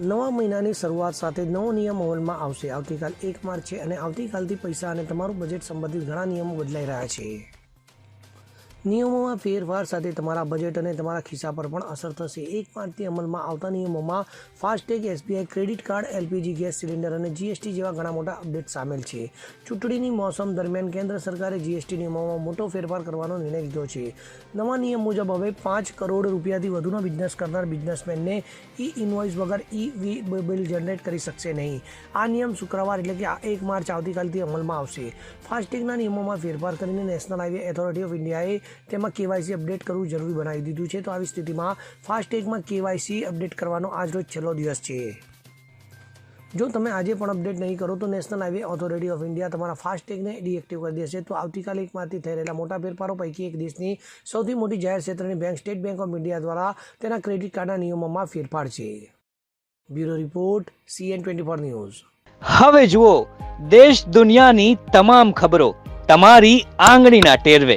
નવા મહિનાની શરૂઆત સાથે નવો નિયમ અમલમાં આવશે. આવતીકાલ એક માર્ચ છે અને આવતીકાલથી પૈસા અને તમારું બજેટ સંબંધિત ઘણા નિયમો બદલાઈ રહ્યા છે. નિયમોમાં ફેરફાર સાથે તમારા બજેટ અને તમારા ખિસ્સા પર પણ અસર થશે. એક માર્ચથી અમલમાં આવતા નિયમોમાં FASTag, SBI, credit card, LPG, gas cylinder અને જીએસટી જેવા ઘણા મોટા અપડેટ સામેલ છે. ચૂંટણીની મોસમ દરમિયાન કેન્દ્ર સરકારે જીએસટી નિયમોમાં મોટો ફેરફાર કરવાનો નિર્ણય લીધો છે. નવા નિયમ મુજબ હવે પાંચ કરોડ રૂપિયાથી વધુનો બિઝનેસ કરનાર બિઝનેસમેનને ઈ ઇનવોઇસ વગર ઈ બિલ જનરેટ કરી શકશે નહીં. આ નિયમ શુક્રવાર એટલે કે એક માર્ચ આવતીકાલથી અમલમાં આવશે. ફાસ્ટેગના નિયમોમાં ફેરફાર કરીને નેશનલ હાઈવે ઓથોરિટી ઓફ ઇન્ડિયાએ તેમાં કેવાયસી અપડેટ કરવું જરૂરી બનાવી દીધું છે. તો આવી સ્થિતિમાં ફાસ્ટેગમાં કેવાયસી અપડેટ કરવાનો આજરોજ છેલ્લો દિવસ છે. જો તમે આજે પણ અપડેટ નહીં કરો તો national highway authority of India તમારા ફાસ્ટેગને ડીએક્ટિવ કરી દેશે. તો આવતીકાલે એકમાંથી થઈ રહેલા મોટા ફેરફારો પૈકી એક દેશની સૌથી મોટી જાહેર ક્ષેત્રની bank, state bank of India દ્વારા તેના ક્રેડિટ કાર્ડના નિયમોમાં ફેરફાર છે. Bureau report, CN twenty four news. હવે જુઓ, દેશ દુનિયાની તમામ ખબરો તમારી આંગળીના ટેરવે.